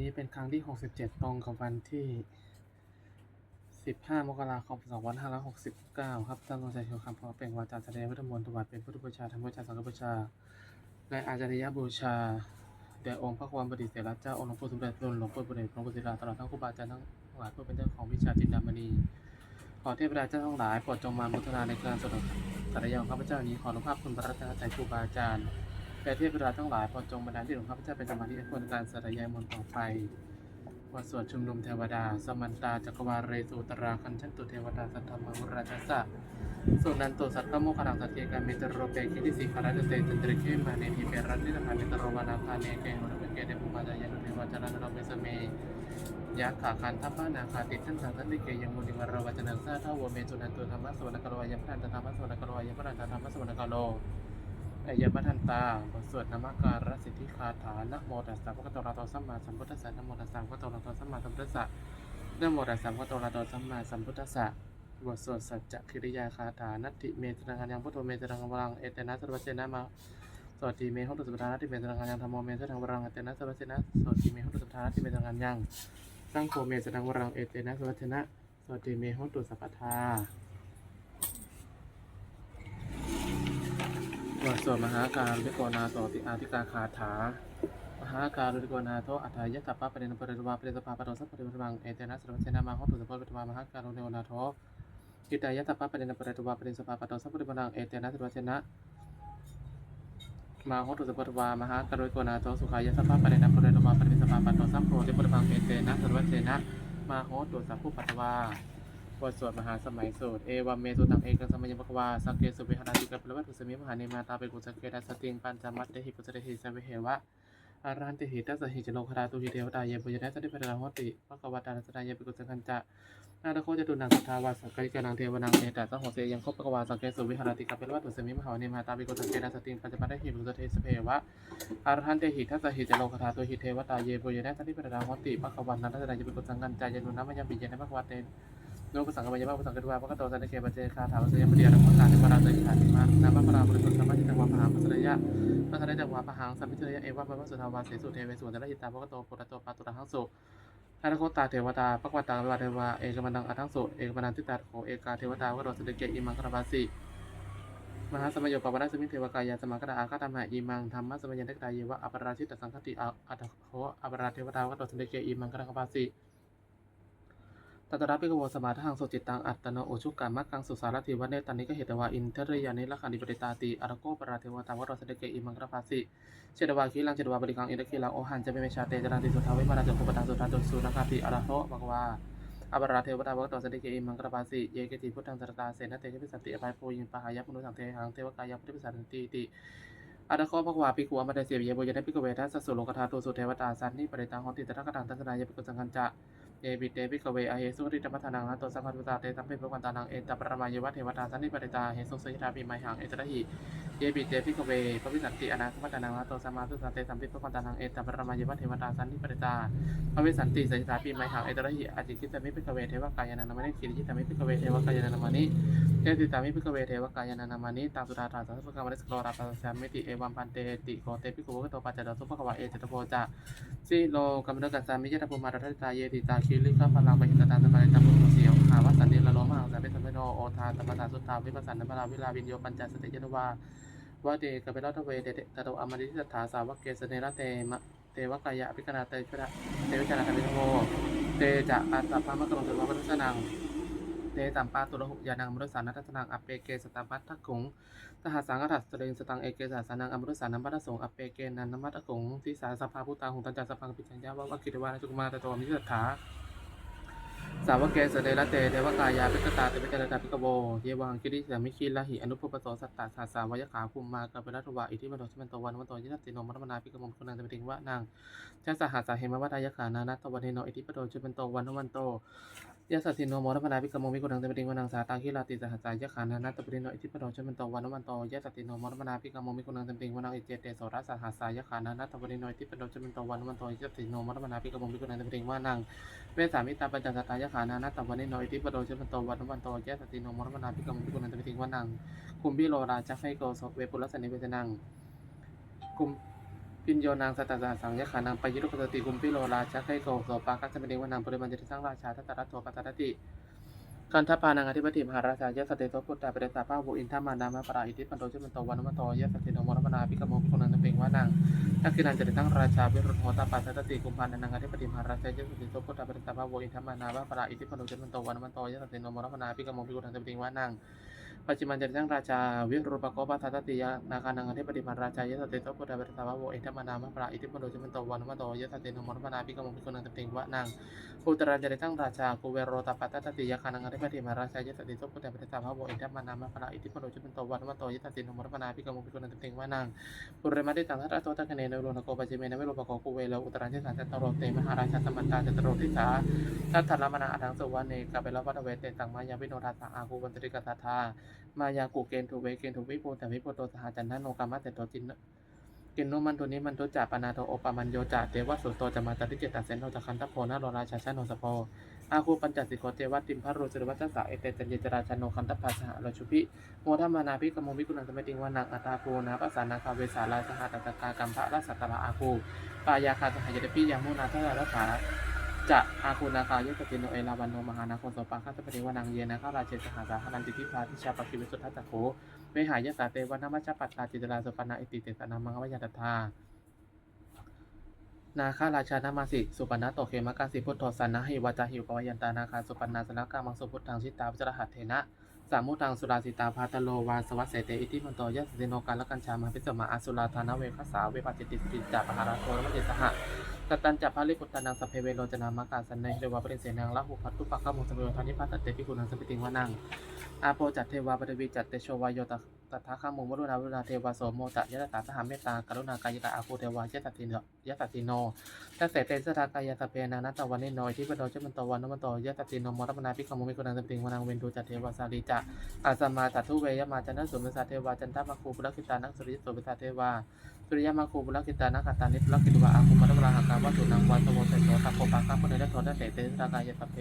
นี้เป็นครั้งที่ 67 ตรงกับวันที่ 15 มกราคม 2569 ครับท่านทรงชัยโชคำพอเป็นวาจาแสดงพุทธมนต์ถวายเป็นพุทธบูชาธรรมบูชาสังฆบูชา และอาจาริยบูชาแด่องค์พระความบดีเสราเจ้าองค์หลวงปู่สมเด็จหลวงปู่บุญเดชหลวงปู่ศิลาตลอดทั้งครูบาอาจารย์ทั้งหลายเพื่อเป็นเจ้าของวิชาจินดามณี ขอเทพดาเจ้าทั้งหลายโปรดจงมามุทนาในการสวดสัตยาของข้าพเจ้านี้ขออนุภาพคุณพระรัตนตรัยครูบาอาจารย์ และเทพดาทั้งหลายโปรดจงบันดาลที่ของข้าพเจ้าเป็นสมาธิให้ควรการสัตยายมนต์ต่อไปบทสวดชุมนุมเทวดา สมันตาจักรวาลเรสุตราคันชันตุเทวดาสัทธรรมราชสะสุนันตุสัตตโมขลังสัตเทกันเมตโรเปกิติสิคาราเตเตจันตริเคมาเนทิเปรันติธรรมเมตโรวานาคาเนเกโนเปเกเดปุมาจายานุเทวาจารานโรเปสเมยะขาคันทัพพานาคาติทันสังสันติเกยังมุนิวรวัจนังซาทาวเมตุนันตุธรรมะสวนกโลยพระนันตธรรมะสวนกโลยพระนันตธรรมะสวนกโล อายะพัทันตาบทสวดนามการสิทธิคาถานะโมตัสสะภะคะวะโตระโตสัมมาสัมพุทธัสสะนะโมตัสสะภะคะวะโตระโตสัมมาสัมพุทธัสสะนะโมตัสสะภะคะวะโตระโตสัมมาสัมพุทธัสสะบทสวดสัจจคิริยาคาถานัตติเมตตังยังพุทโธเมตตังวรังเอเตนะสัพพเจนะมาสวัสดีเมหุตุสุปทานาที่เป็นสังยังธรรมโมเมสถังวรังเอเตนะสัพพเจนะสวัสดีเมหุตุสุปทานาที่เป็นสังยังตั้งโคเมสดังวรังเอเตนะสวัชนะสวัสดีเมโหตุสัพพทา บทสวดมหาการลิโกนาโสติอาธิกาคาถามหาการลิโกนาโทอัฏฐายะตัปปะปะเดนปะเรตวาปะเรตปาปะโตสัพพะเดวังเอเตนะสวัชนะมาโหตุสัพพะเดวามหาการลิโกนาโทกิตายะตัปปะปะเดนปะเรตวาปะเรตปาปะโตสัพพะเดวังเอเตนะสวัชนะมาโหตุสัพพะวามหาการุโกนาโตสุขายะสัพพะปะเดนปะเรตวาปะเรตปาปะโตสัพพะเดวังเอเตนะสวัชนะมาโหตุสัพพุปัตวา บทสวดมหาสมัยสูตรเอวัมเมสุตังเอกังสมัยมภควาสักเกสุเวหนาติกัปะวัตถุสมิมหาเนมาตาเปกุสเกตัสติงปัญจมัตเตหิปุสเตหิสเวเหวะอารันติหิตัสหิจโลคราตุหิเทวตาเยปุยนัสติปะราหติภควตานัสตาเยปิกุสกันจะนาตโคจะตุนังสัทธาวาสักกิกานังเทวนังเอตัสสหโสยังคบปะกวาสักเกสุเวหนาติกัปะวัตถุสมิมหาเนมาตาเปกุสกเกตัสติงปัญจมัตเตหิปุสเตหิสเวเหวะอารันติหิตัสหิจโลคราตุหิเทวตาเยปุยนัสติปะราหติภควตานัสตาเยปิกุสกันจะยนุนัมยัมปิเยนะภควเต โนภาษากัมยามะภาษากัตวาพระกตโตสันติเกปเจคาถาภาษายมเดียนะพุทธานิวราเตยขานิมานาภปราบริสุทธิ์ธรรมจิตังวาพหังภาษายะภาษาได้จังวาพหังสัมมิจยะเอวะพระสุทธาวาเสสุเทเวสุนทรยิตาพระกตโตปุตโตปาตุระหังสุนารโคตาเทวตาปะกวตาเววาเทวาเอกมันดังอัทังสุเอกมันดังทิตาโขเอกาเทวตาพระกตสันติเกอิมังคารบาสิมหาสมัยโยปปะนัสมิเทวกายาสมากระอาคาตามหาอิมังธรรมะสมัยยันเทกตาเยวะอัปราชิตสังคติอัตโขอัปราเทวตาพระกตสันติเกอิมังคารบาสิ ตัตระปิกโวสมาทังโสจิตังอัตโนโอชุกามักกังสุสารทิวัเนตันนิกเหตวาอินเทรยานิละคันดิปริตาติอารโกปราเทวตาวรสเดเกอิมังกรภาสิเชดวาคีลังเชดวาบริกังอินเดคีลังโอหันจะเป็นเมชาเตจรันติสุทาวิมาราจุปตังสุทันตุสุนักาติอารโตบกวาอปราเทวตาวรสเดเกอิมังกรภาสิเยเกติพุทธังสรตาเสนเตชะพิสันติอภัยโพยิงปะหายะมนุสังเทหังเทวกายะพุทธพิสันติติอาตโคภควาปิกัวมาเดเสียเยโบยได้ปิกเวทัสสุโลกธาตุสุเทวตาสันนิปริตังหติตระกตังทัศนายปิกุสังคัญจะ เยบิเตปิกเวอเฮสุริตมัทนังนะตัวสัพพะตาเตตัมเปปวันตานังเอตปรมายวะเทวตาสันนิปริตาเฮสุสยิทาปิไมหังเอตระหิเยบิเตปิกเวปวิสันติอนาคมัตนังนะโตสัมมาสุตาเตสัมเปปวันตานังเอตปรมายวะเทวตาสันนิปริตาปวิสันติสยิทาปิไมหังเอตระหิอจิคิตามิปิกเวเทวกายานันมณิคิริจิตามิปิกเวเทวกายานันมณิ เจติตามิปิกเวเทวกายานันมณิตามสุดาตาสัพพะกรรมริสโลราปัสสามิติเอวัมปันเตติโกเตปิกโวโตปัจจดสุภควะเอจตโพจะสิโลกัมมะกัสสามิยะตะภูมารัตตาเยติตาคิริกะพลังปหิตตาตะมาริตามุโสียวหาวัสันติละโลมาสัพเพสัมเพโนโอทาตมตาสุตตาวิปัสสันนภราวิลาวินโยปัญจสติยนวาวะเดกะเปรัตเวเดตะโตอมริสิทธาสาวกเกสเนระเตมะเทวกายะอภิกนาเตชะเตวิจานาคามิโมเตจะอัตตะพะมะกะโลตุวะปะทุสนัง เนตัมปาตุระหุยานังมรุสานัตตนังอเปเกสตัมปัตถกุงทหัสสังฆัสสเรงสตังเอเกสาสานังอมรุสานัมปัตตสงอเปเกนันนมัตตกงทิสาสภาพุตาหุตันจัสพังปิจัญญาวะวะกิตวานจุกมาตะโตมิสัทธา สาวกเกสเดระเตเทวกายาปิกตาเตปิจารตาปิกโวเยวังกิริสามิคิลหิอนุปปโสสัตตาสาสาวยขาคุมมากะเปรัตวะอิทิมันชิมันโตวันวันโตยิทัตติโนมัตมนาปิกมงคุนังเตปิติงวะนางจัสหัสสาเหมวะตายขานานัตตวันเนโนอิทิปโตชิมันโตวันวันโตยะสัสสิโนมรพนาภิกขโมมิโกนังเตปติงวนังสาตังคิลาติสหัสสายขานานัตตปริโนอิทิปโนชมันโตวันวันโตยะสัสสิโนมรพนาภิกขโมมิโกนังเตปติงวนังอิเจเตโสรัสหัสสายขานานัตตปริโนอิทิปโนชมันโตวันวันโตยะสัสสิโนมรพนาภิกขโมมิโกนังเตปติงวนังเวสามิตาปัญจสัตตายะขานานัตตปริโนอิทิปโดชมันโตวันวันโตยสติโนงมรมนาพิกขโมมิโกนังเตปติงวนังคุมพิโรราจักไคโกศเวปุรสนิเวทนังคุมพปิญโยนางสตตาสังยขานังปยุรุปสติกุมพิโรราจักให้โกศสปาคัสเมเดวันางปุริมันจติสังราชาทัตตรัตโตปัตตติ คันทปานังอธิปติมหาราชายะสเตโสพุทธาเปเดสาภาวุอินทามานามะปราอิทิปันโตจุมันโตวานุมโตยะสติโนมรมนาภิกโมภิกขุนันตเปงวานังทักขินันจดิตังราชาวิรุโหตาปัสสติกุมภานังอธิปติมหาราชายะสเตโสพุทธาเปเดสาภาวุอินทามานามะปราอิทิปันโตจุมันโตวานุมโตยะสติโนมรมนาภิกโมภิกขุนันตเปงวานัง ปัจจิมันจะทั้งราชา วิรุปโกปัสสตติยะนาคานังอธิปติมาราชา ยะสเตโสพุทธาเปตสาวะโวเอธมานามะปราอิทิปโนจมันโตวันมะโตยะสเตนมรมนาภิกมภิกนันตติงวะนังภูตรันจะทั้งราชากูเวโรตปัตตติยะคานังอธิปติมาราชา ยะสเตโสพุทธาเปตสาวะโวเอธมานามะปราอิทิปโนจมันโตวันมะโตยะสเตนมรมนาภิกมภิกนันตติงวะนังปุเรมาติตังทัตโตตะคะเนนโรนโกปัจจิเมนะเวโรปโกกูเวโลอุตรันเทสันตโรเตมหาราชาสมันตาจตโรติสาทัตถะละมนาอัตังสุวรรณเนกะเปลวัตเวเตตังมายาวิโนทัสสะอากูวันตริกตาทามายากุเกณฑูเวเกณฑูวิปูแต่วิปูโตสหจันทโนกรรมะแต่โตจินเกณฑ์โนมันตุนี้มันตุจ่าปนาโตโอปามันโยจ่าเทวสุโตจะมาตติเจตาเซนโนจะคันทโพนาโรราชาชาโนสโพอาคูปัญจสิโกเทวติมพระโรสุรวัชสะเอเตจันเยจราชาโนคันทปัสสะโรชุพิโมทมานาภิกโมวิกุณันสมติงวานังอัตตาภูนาปัสานาคาเวสาลาสหตตกากัมภะราสัตตระอาคูปายาคาสหายเดปิยามุนาทะรัสา จะอาคูนาคายสติโนเอราวันโนมหานาโคโสปาคาตปฏิวานังเยนะข้าราชสหาสาหนันติทิพาทิชาปกิวิสุทธัตตะโคเวหายสาเตวันมัชปัตตาจิตราสุปนาอิติเตสนามังวยตถานาคาราชานามาสิสุปนาโตเขมกาสิพุทโธสันนะหิวาจาหิวปวยันตานาคาสุปนาสนากามังสุพุทธังชิตาวิจรหัตเทนะ สามุตังสุราสิตาพาตโลวาสวัสเสเตอิติมันโตยัสสิโนการละกัญชามาพิสมาอสุราธานเวคสาเวปัจจิติสติจัปหาราโทรมเจสหะกตัญจัพพาริกุตานังสเพเวโรจนามากาสันในเรวาปริเสนังละหุพัตตุปะขมุสเมวทานิพัตเตปิคุณังสปิติงวานัง อาโปจัตเทวาปฏิวิจัตเตโชวายโยตตถาคามุวรุณาวรุณาเทวาโสโมตะยะตาสหเมตตากรุณากายตาอาโปเทวายะตติโนยะตติโนทัสเสเตสทากายสเพนานัตตวันนิโนที่ปโดจมันตวันนมันตยะตติโนมรมนาภิกขมุมิคุนังสติงวานังเวนดูจัตเทวาสาลีจะอาสมาตัทุเวยมาจันทสุมิสาเทวาจันทมาคูปุรคิตานักสุริยโสมิสาเทวาสุริยมาคูบุลกิตานาคาตานิปุลกิตวะอาคุมาตวราหากาวัตถุนังวันตวเตโสตะโกปาคาปเนรโทตเตเตสรากายสพเพ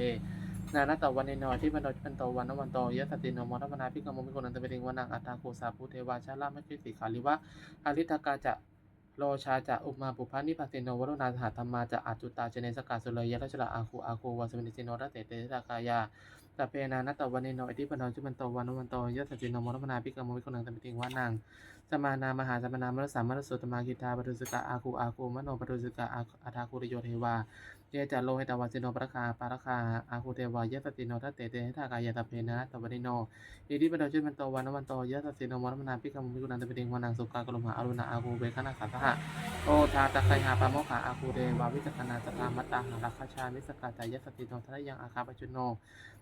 นานาตวันนิโนที่บรรดเป็นโตวันนวันโตยะสติโนมรมนาภิกขโมมิโกนันตเปริงวานังอัตตาโกสาภูเทวาชาลามคิสิขาลิวะอาริตกาจะโลชาจะอุมาปุพานิพัสสิโนวรุณาสหธรรมาจะอาจุตาเจเนสกาสุเลยยะรัชละอาคูอาคูวาสมินิสิโนระเตเตสรากายาตเพนานัตตวันนิโนอิทิปนโนจุมันโตวันนวันโตยะสติโนมรมนาภิกขโมมิโกนันตเปริงวานังสมานามหาสมานามรสามรสุตมากิตาปรุสุกะอาคูอาคูมโนปรุสุกะอาอาทาคูริโยเทวา เยจัลโลหิตาวาสิโนปรคาปาราคาอาคูเทวายะสติโนทัตเตเตหะทากายะตะเพนะตวันิโนอิทิปโดจุมันโตวันนวันโตยะสติโนมรมนาภิกขมุมิกุนันตเปติงวานังสุกากลุมหาอรุณาอาคูเวคณะสัตหะโอทาตะไคหาปะโมขะอาคูเดวาวิจคณาสตามัตตาหารักขชามิสกาตายะสติโนทัตยังอาคาปจุโน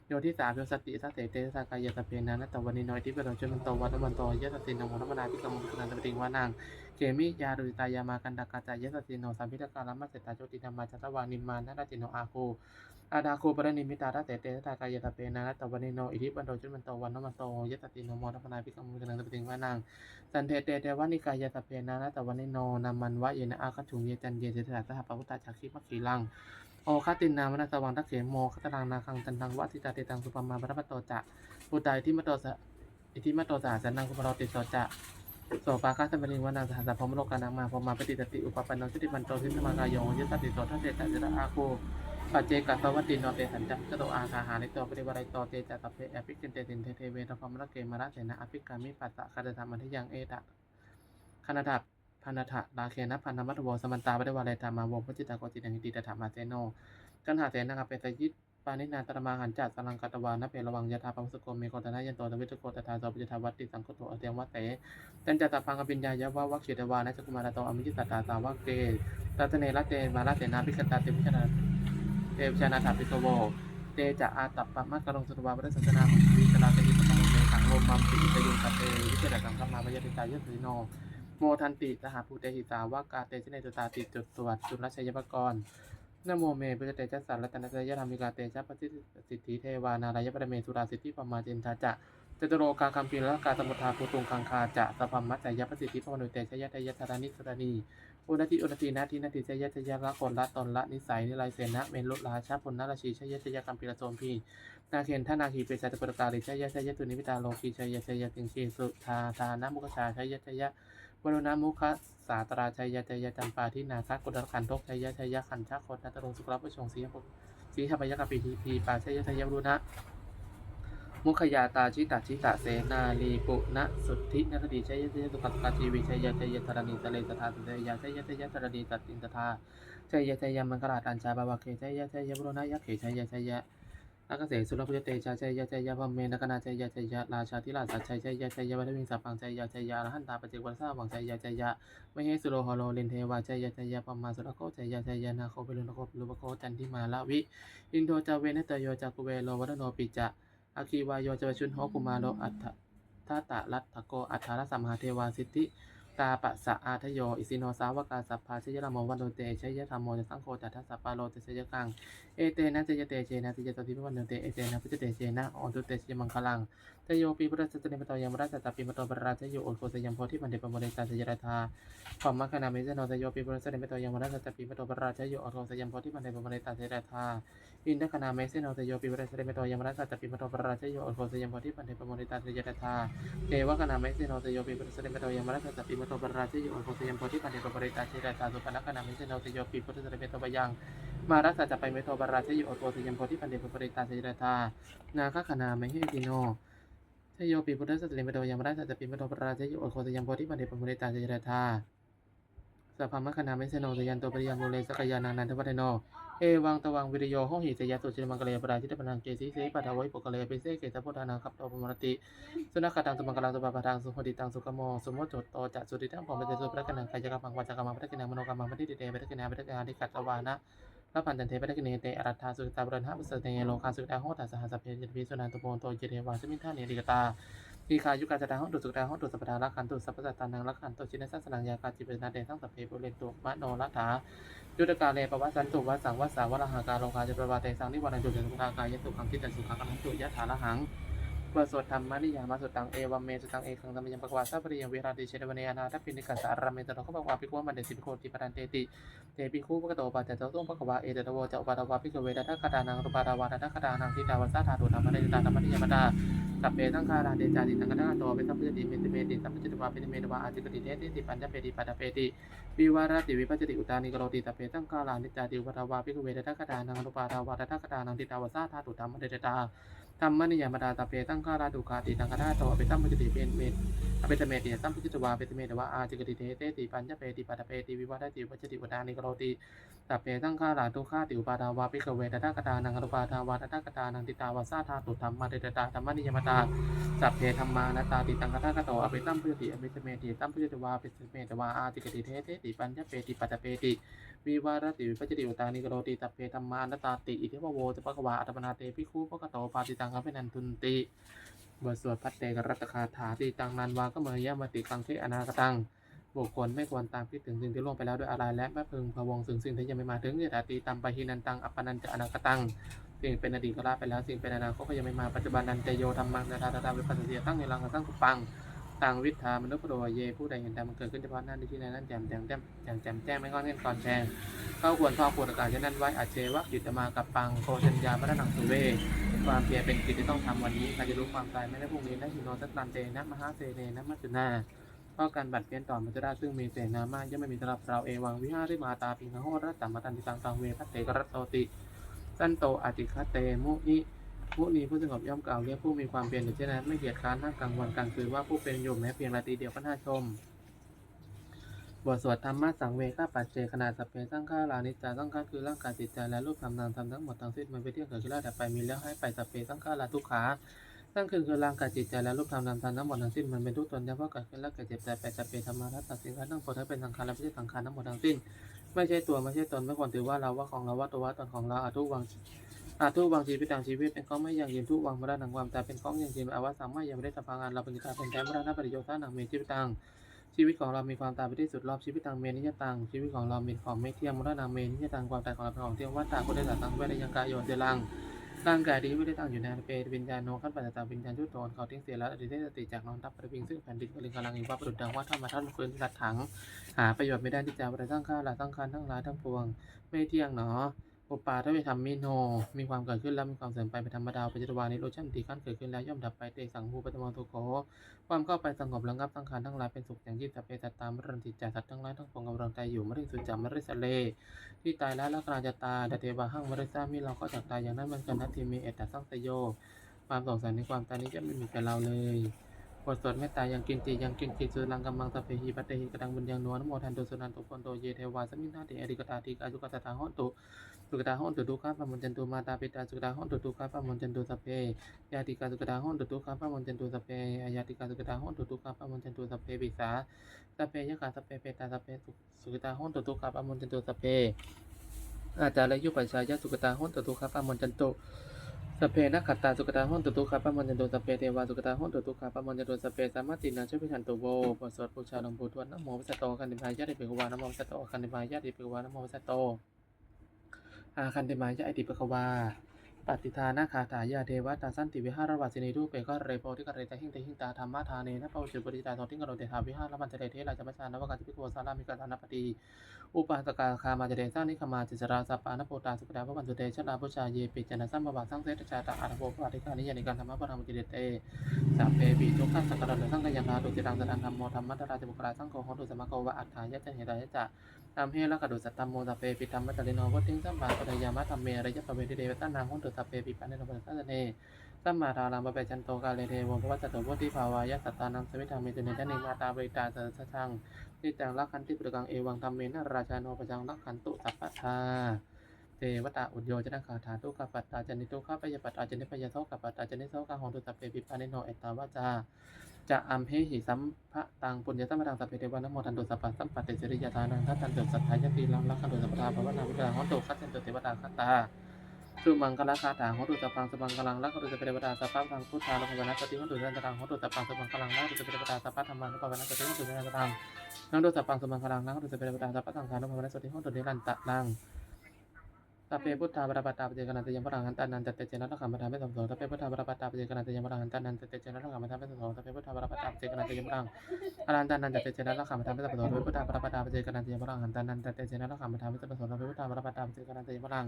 โยที่สามโยสติสัตเตเตสากายะตะเพนะตวันนิโนอิทิปโดจุมันโตวันนวันโตยะสติโนมรมนาภิกขมุมิกุนันตเปติงวนัง เขมิยารุตายามากันดากาจายสติโนสัมพิทกาลมัสเสตาโจติธรรมาจัตวานิมานาราติโนอาโคอาดาโคปรณิมิตาราเตเตตากายตะเปนาตวันิโนอิทิปันโดจุมันโตวันนมันโตยสติโนมทัพนาภิกรรมุกนังตปิงวานังสันเทเตเตวานิกายตะเปนาตวันิโนนามันวะเยนะอาคัถุงเยจันเยเจตสาสหปพุตตาจักขิมัคคีลังโอคาตินนามนัสวังทักเขโมคัตรังนาคังจันทังวะทิตาเตตังสุปมาบรปโตจะปุตตาอิทิมโตสะอิทิมโตสาสันนังคุปโรติโตจะ โสปาคาสัมปริงวานาสหัสสะพรมโลกานังมาพรมาปฏิตติอุปปันโนชุติมันโตสิสมากายโยยสัตติโตทัตเตตะเจระอาโคปัจเจกัสวัตติโนเตสัญจักจโตอาคาหานิโตปริวารายโตเตจัตตะเพอภิกินเตตินเทเทเวทพรมระเกมระเสนะอภิกามิปัสสะคาตธรรมอันทิยังเอตะคณทัพพันธะลาเคนะพันธมัตโวสมันตาปริวารายธรรมาวงพจิตาโกจิตังหิติตถามาเซโนกันหาเสนะครับเปตยิต ปานินาตรมาหันจัดสลังกัตวานเประวังยะธาปังสุโกเมโกตนายันโตตวิตโกตถาโสปิจทาวัตติสังโฆโตอเตียงวัตเตตันจัตตาพังอภิญญายะวะวักเฉตวานะจักุมารโตอมิจิตตาตาวักเกตัตเนระเตมาลาเตนาภิกตาเตวิชนาเตวิชนาถาปิโกโวเตจะอาตัปปะมะกะรงสุตวาปริสัสนาวิจลาเตหิตปังเมสังโลมัมปิอิตยุตเตวิเจตสังกัมมาวยติตายะสิโนโมทันติสหภูเตหิสาวากาเตชเนตุตาติจุดตรวจจุลชัยปกรณ์ นโมเมพุทธเตจัสสารรัตนตยธรรมิกาเตชะปฏิสิทธิเทวา นารายปรเมสุราสิทธิปมาจินทาจะจตุโรกาคัมพีละกาสมุทาภูตุงคังคาจะสัพพมัจจยปสิทธิปมนุเตชยตยธารนิสรณีอุณติอุณตินาทินาติชยชยละคนละตนละนิสัยนิไลเสนะเมลุลาชาพลนาราชีชยชยกัมพีละโสมพีนาเคนทนาคีเปชาตปรกาลิชยชยตุนิพิตาโลกีชยชยติงคีสุทาทานามุขชาชยชยวรุณามุขะ สาตราชัยยะชัยยะจำปาที่นาคักกุดขันทกชัยยะชัยยะขันชักโคตนัตรงสุขรับประชงสีหกสีหปยะกปีทีพีปาชัยยะชัยยะรุนะมุขยาตาชิตาชิตาเสนาลีปุณสุทธินักดีชัยยะชัยยะสุขสกาชีวิชัยยะชัยยะธรณีสเลสทาสุเตยะชัยยะชัยยะธรณีตัดตินตถาชัยยะชัยยะมังคลาตัญชาบาวะเคชัยยะชัยยะบรุณยะเขชัยยะชัยยะ นักเกษตรสุรพุทธเตชาชัยยะชัยยะพัมเมนกนาชัยยะชัยยะราชาธิราชสัจชัยชัยยะชัยยะวัฒวิงสัพังชัยยะชัยยะอรหันตาปเจกวัสสาวังชัยยะชัยยะมเหสุโลหโลลินเทวาชัยยะชัยยะปัมมาสุรโคชัยยะชัยยะนาโคเปลุนโคปลุปโคจันทิมาละวิอินโดจาเวเนตโยจักุเวโลวัฒโนปิจะอาคีวายโยจวชุนโหกุมาโลอัฏฐทาตะรัตถโกอัฏฐารสัมมาเทวาสิทธิ ตาปะสะอาทโย อิสิโนสาวกาสัพพาชยละโมวันโดเตชยธรรมโมจะสังโฆจัตถสัพปาโลเตชยกัง เอเตนะเจยเตเจนะเจยตติปวันโดเต เอเตนะพุจเตเจนะออนตุเตชยมังคลังเตโยปีพุทธสัจเนปโตยมราชตปิมโตปราชโยโอโคสยมโพธิปันเดปโมเดตาชยราธาขอมมัคคณาเมเจโนเตโยปีพุทธสัจเนปโตยมราชตปิมโตปราชโยโอโคสยมโพธิปันเดปโมเดตาชยราธา อินทคณาเมเสนเตโยปิวรสเรเมโตยมรัสสตปิมโตปราชโยโอโคสยมโพธิปันเทปมนิตาเตยตถาเทวคณาเมเสนเตโยปิวรสเรเมโตยมรัสสตปิมโตปราชโยโอโคสยมโพธิปันเทปมนิตาเตยตถาสุปนคณาเมเสนเตโยปิวรสเรเมโตปยังมารัสสจะไปเมโตปราชโยโอโคสยมโพธิปันเทปมนิตาเตยตถานาคคณาเมหิติโนเทโยปิพุทธสตเรเมโตยมรัสสตปิมโตปราชโยโอโคสยมโพธิปันเทปมนิตาเตยตถา สัพพมคณาเมเสโนเตยันโตปริยามูเลสกยานังนันทวัฒโน เอวังตวังวิริโยห้องหิสยาสุจิมังกเลปราชิตปนังเกสีเสปัทวายปกเลเปเสเกตพุทธานังคับโตปมรติ สุนัขตังสมังกลังสุปปะทังสุหติตังสุขโมสมมติจดโตจัสุติตังผมเป็นสุพระกันังกายกรรมังวาจากรรมังพระกันังมโนกรรมังปฏิเตปฏิกนาปฏิกนาทิกัตวานะพระพันจันเทปฏิกเนเตอรัตถาสุตตาบรณหปุสเตโลคาสุตตาโหตัสหสัพเพจิตวิสุนันตุโปนโตเจเทวาสมิทาเนริกตา ทีคายุกาจตาห้องตุสุตาห้องตุสัพพทาลักขันตุสัพพสัตตานังลักขันตุชินสัสนังยากาจิเปนาเดทั้งสัพเพปุเรตุมโนรัตถายุทธกาเลปวัสสันตุวัสสังวัสสาวรหาการโลกาจะประวาเตสังนิวรณจุเจสุขากายตุขังทิตันสุขังกังตุยะถาละหังเบอร์สวดธรรมนิยามาสุตังเอวัมเมสุตังเอคังธรรมยังปะกวาสัพปริยังเวราติเชตวเนยนาทัพินิกัสสารามเมตโนขบวาภิกขุมันเดสิภิกขุติปตันเตติเตปิคูปะกะโตปะเจโตตุงปะกวาเอเตโตโวจะอุปาทวาภิกเวดาทัคตานังรุปาทาวาทัคตานังทิตาวัสสะธาตุธรรมะเดตาธรรมนิยมตา สัพเพตังคาราเดจาติตังกะนาโตเปสัมปะจติเมติเมติสัมปะจติวาเปติเมตวาอาจิกติเทติติปัญจเปติปัตเปติวิวารติวิปัจจติอุตานิกรติตะเพตังการาเดจจาติวัตวาภิกเวทัคคตานังอนุปาทาวาทัคตานังติตาวสาธาตุธรรมเดตตาธรรมนิยามดาตะเพตังการาดุขาติตังคตาโตอภิสัมปจติเป็นเมต อภิตเมติสัมปจิตวาเปตเมตวาอาจิกติเทเตติปัญจเปติปัตเปติวิวารติวัจติอุตานิกโรติตะเพตังกาหลาดุข้าติอุปาทาวาภิกเวทัคคตานังอนุปาทาวาทัคคตานังติตาวสาธาตุธรรมเดตตาธรรมนิยมดาสัพเพธรรมานาตาติตังคตากโตอภิสัมปจติอภิตเมติสัมปจิตวาเปตเมตวาอาจิกติเทเตติปัญจเปติปัตเปติวิวารติวัจติอุตานิกโรติตัพเพธรรมานัตาติอิทิปโวจะปะกวาอัตมนาเตปิคูปะกะโตปาติตังกเปนันทุนติ บทสวดพัตเตกรัตคาถาติตังนันวาก็เมยยมติกังเทอนาคตังบุคคลไม่ควรตามคิดถึงสิ่งที่ล่วงไปแล้วด้วยอะไรและแม่พึงพะวงถึงสิ่งที่ยังไม่มาถึงเนตาติตัมปะหินันตังอัปปนันจะอนาคตังสิ่งเป็นอดีตก็ละไปแล้วสิ่งเป็นอนาคตก็ยังไม่มาปัจจุบันนันเตโยธรรมังนาตาตาวิปัสสติตั้งในรังตั้งสุปังต่างวิถามนุษย์โรเยผู้ใดเห็นแต่มันเกิดขึ้นเฉพาะหน้าที่นั้นแจ่มแจ่มแจ่มแจ่มแจ่มแจ้งไม่ก้อนเงินก่อนแชร์เข้าควรข้อควรอากาศฉะนั้นไว้อาเชวะกิตมากับปังโคชัญญาพระนังสุเว ความเพียรเป็นกิจที่ต้องทำวันนี้ใครจะรู้ความตายไม่ได้พรุ่งนี้นะหิโนสัตตันเตนะมหาเสเนนะมัจจุนาเพราะการบัดเพียนต่อมัจจุราชซึ่งมีเสนามากย่อมไม่มีสำหรับเราเอวังวิหาริมาตาปิงโหรัตตมตันติตังตังเวพัตเตกรัตโตติ สันโตอติคาเตมุนิมุนีผู้สงบย่อมกล่าวเรียกผู้มีความเพียรอยู่เช่นนั้นไม่เกียจคร้านทั้งกลางวันกลางคืนว่าผู้เป็นอยู่แม้เพียงราตรีเดียวก็น่าชม บทสวดธรรมะสังเวคปัจเจขนาดสเพสังฆารานิจจาสังขาคือร่างกายจิตใจและรูปธรรมนามธรรมทั้งหมดทั้งสิ้นมันไปเที่ยงเกิดขึ้นแล้วแต่ไปมีแล้วให้ไปสเพสังฆาราทุกขานั่นคือคือร่างกายจิตใจและรูปธรรมนามธรรมทั้งหมดทั้งสิ้นมันเป็นทุกตนย่อมเพาะเกิดขึ้นแล้วเกิดเจ็บตายไปสเพธรรมาทัตตสิงห์ทั้งปวงทั้งเป็นสังขารและไม่ใช่สังขารทั้งหมดทั้งสิ้น ไม่ใช่ตัวไม่ใช่ตนไม่ควรถือว่าเราว่าของเราว่าตัวว่าตนของเราอาทุวังอาทุวังชีวิตต่างชีวิตเป็นของไม่ยังยืนทุวังมรณะความแตายเป็นของยังยืนอาวะสังไม่ยังไม่ได้สัมพังานเราเป็นกิตาเป็นแท้มรณะปริโยชน์หนังเมชีวิตตัง ชีวิตของเรามีความตายไปที่สุดรอบชีวิตตังเมนิยตังชีวิตของเรามีของไม่เที่ยงมรณะเมนิยตังความตายของเราเป็นของเที่ยงวัฏฏะพุทธศาสนาเวทยังกายโยนเจรังร่างกายดีไม่ได้ตั้งอยู่ในเปรวิญญาณโนขั้นปัจจตาวิญญาณชุดโตนเขาทิ้งเสียแล้วอดีตได้สติจากนอนทับประพิงซึ่งแผ่นดินกลิงกำลังอีกว่าประดุจดังว่าธรรมทัตฟื้นสัตถัง หาประโยชน์ไม่ได้ที่จะประทั้งข้าละทั้งคันทั้งหลายทั้งปวง ไม่เที่ยงหนอ โอปาทวิธรรมมิโน มีความเกิดขึ้นแล้วมีความเสื่อมไปเป็นธรรมดาปัจจุบันนี้โลชั่นตีขั้นเกิดขึ้นแล้วย่อมดับไปเตสังหูปตมังโทโกความเข้าไปสงบระงับสังขารทั้งหลายเป็นสุขอย่างยิ่งสัพเพสัตตามรันติจาสัตว์ทั้งหลายทั้งปวงกำลังใจอยู่มริสุจัมริสเล ที่ตายแล้วล้วกำลังจะตาดเทวาหังมริสามิเราก็จากตายอย่างนั้นมือนกันนัตทิมีเอตตสังสโย ความสงสัยในความตายนี้จะไม่มีแก่เราเลยบทสวดเมตตายังกินจียังกินจีสุรังกัมมังตะเพหิปัตเตหิกระดังบุญยังนวลโมทันตุสุนันตุปนโตเยเทวาสมินาติอริกตาติกาจุกตตาหอนตุ สุกตาห้อนตุทุกขาปะมนจันตุมาตาปิตาสุกตาห้อนตุทุกขาปะมนจันตุสเพยาติกาสุกตาห้อนตุทุกขาปะมนจันตุสพเพยาติกาสุกตาห้อนตุทุกขาปะมนจันตุสพเพปิสาสเพยะกาสพเพเปตาสพเพสุกตาห้อนตุทุกขาปะมนจันตุสพเพอาจารย์ยุปัชชายะสุกตาห้อนตุทุกขาปะมนจันตุสเพนักขัตตาสุกตาห้อนตุทุกขาปะมนจันตุสพเพเทวาสุกตาห้อนตุทุกขาปะมนจันตุสพเพสามารถตินาช่วยพิทันตุโวบทสวดบูชาหลวงปู่ทวดนะโมวิสสโตกันติพายะติเปกวานโมวิสสโตกันติพายะติเปกวานโมวิสสโต อาคันติมายะไอติปะควาปฏิทานาคาถายาเทวตาสันติวิหารวาสินีรูปเปก็เรโปทิกะเรตหิงเตหิงตาธรรมะทาเนนะปะอุจุปริตาโทติงกระโรเตถาวิหารบันเตเรเทราจมัสสานวกาจิปิโกสารามิกาธานปฏิอุปาสกาคามาจเดสร้างนิคมาจิสราสปานโปตาสุปดาพระบันสุเตชลาพุชาเยปิจนะสัมบวาสังเสตชาตาอาภโภปาติกานิยานิการธรรมะปรามจิเดเตสัพเพปิทุกขังสังกรันสังกายันนาตุติรังสันธรรมโมธรรมะตราจมุกราสังโฆโหตุสมะโกวะอัฏฐายะเจะเหตายะจะ ตามเฮละกะดุสัตตมโมตะเปปิธรรมะตะลิโนวัตติงสัมมาปะยามะธรรมเมระยะปะเวทิเดวตานังหุนตุตะเปปิปันเนโนปัสสะเนสัมมาทารังปะเปจันโตกาเลเทวงพระวัสสะโตวัตติภาวายะสัตตานังสมิทามิตุเนจนิมาตาเวตาสัสชังนิจังลักขันติปะกังเอวังธรรมเมนะราชาโนปะจังลักขันตุสัพพะทาเทวตาอุดโยจนะคาถาตุกปัตตาจนิตุขปยปัตตาจนิปยโสกปัตตาจนิโสกาหงตุตะเปปิปันเนโนเอตตาวาจา จะอัมเพหิสัมภะตังปุญญาสัมปะตังสัพเพเทวะนะโมทันตุสัพพะสัมปัตเตจริยตานังทัตตันตุสัทธายะตีลังลักขันตุสัพพะทาวนาวิกาหอนตุคัจจันตุเทวตาคัตตาสุมังคลาคาถาหอนตุสัพพังสุมังคลังลักขันตุสัพเพเทวตาสัพพะทังพุทธาลังวนาสติหอนตุสันตังหอนตุสัพพังสุมังคลังลักขันตุสัพเพเทวตาสัพพะธรรมังนุปวนาสติหอนตุสันตังนังตุสัพพังสุมังคลังลักขันตุสัพเพเทวตาสัพพะทังคานุปวนาสติหอนตุนิรันตะนัง สัพเพพุทธาปรปัตตาปเจกนันตยังพระหันตานันตเตเจนะระขัมปทาไม่สมโสสัพเพพุทธาปรปัตตาปเจกนันตยังพระหันตานันตเตเจนะระขัมปทาไม่สมโสสัพเพพุทธาปรปัตตาปเจกนันตยังพระหังอรันตานันตเตเจนะระขัมปทาไม่สมโสสัพเพพุทธาปรปัตตาปเจกนันตยังพระหันตานันตเตเจนะระขัมปทาไม่สมโสสัพเพพุทธาปรปัตตาปเจกนันตยังพระหัง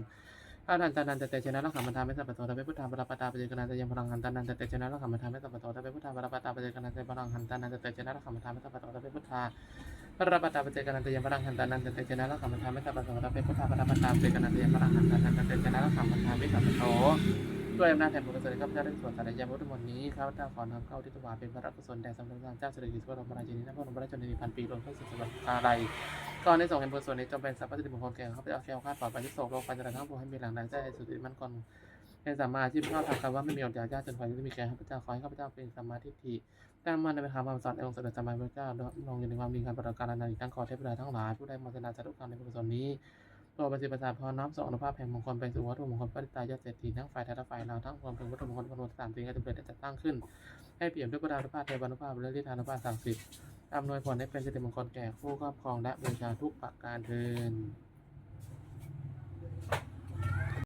อรันตานันตเตเจนะระขัมปทาไม่สมโสสัพเพพุทธาปรปัตตาปเจกนันตยังพระหันตานันตเตเจนะระขัมปทาไม่สมโสสัพเพพุทธาปรปัตตาปเจกนันตยังพระหันตานันตเตเจนะระขัมปทาไม่สมโสสัพเพพุทธาพ ระปัตตาปเจกนันตยมพลังหันตานันตเตเจนะละขัมมันทามิสัพพะโสระเปพุทธาพระปัตตาปเจกนันตยมพลังหันตานันตเตเจนะละขัมมันทามิสัพพะโสด้วยอำนาจแห่งบุญกุศลข้าพเจ้าได้สวดสารยามพุทธมนต์นี้ข้าพเจ้าขอน้อมเข้าที่ถวายเป็นพระราชกุศลแด่สมเด็จพระเจ้าสิริกิติ์พระบรมราชินีนาถพระบรมราชชนนีพันปีรวมทั้งสิบสวัสดิ์อะไรก่อนในส่งแห่งบุญส่วนนี้จงเป็นสัพพะสิริมงคลแก่ข้าพเจ้าแก้วคลาดปลอดภัยที่โศกโรคภัยจะทั้งปวงให้มีหลังใดใจสุดที่มั่นคง ในสัมมาอาชีพข้าทำคำว่าไม่มีอดอยากยากจนกว่าจะมีแก่ข้าพเจ้าขอให้ข้าพเจ้าเป็นสัมมาทิฏฐิตั้งมั่นในพระธรรมคำสอนในองค์สมเด็จสัมมาสัมพุทธเจ้าลงอยู่ในความดีการประการนาอีกทั้งขอเทพดาทั้งหลายผู้ได้มรณาสาธุการในบุญกุศลนี้ตัวประสิทธิประสาทพรน้อมส่งอนุภาพแห่งมงคลไปสู่วัตถุมงคลปริตายาเศรษฐีทั้งฝ่ายไทยและฝ่ายเราวทั้งรวมถึงวัตถุมงคลจำนวนสามสิ่งที่จะเกิดได้จัดตั้งขึ้น ให้เปี่ยมด้วยประดานุภาพเทวานุภาพและฤทธานุภาพศักดิ์สิทธิ์อำนวยผลให้เป็นสิริมงคลแก่ผู้ครอบครองและบูชาทุกประการเทิน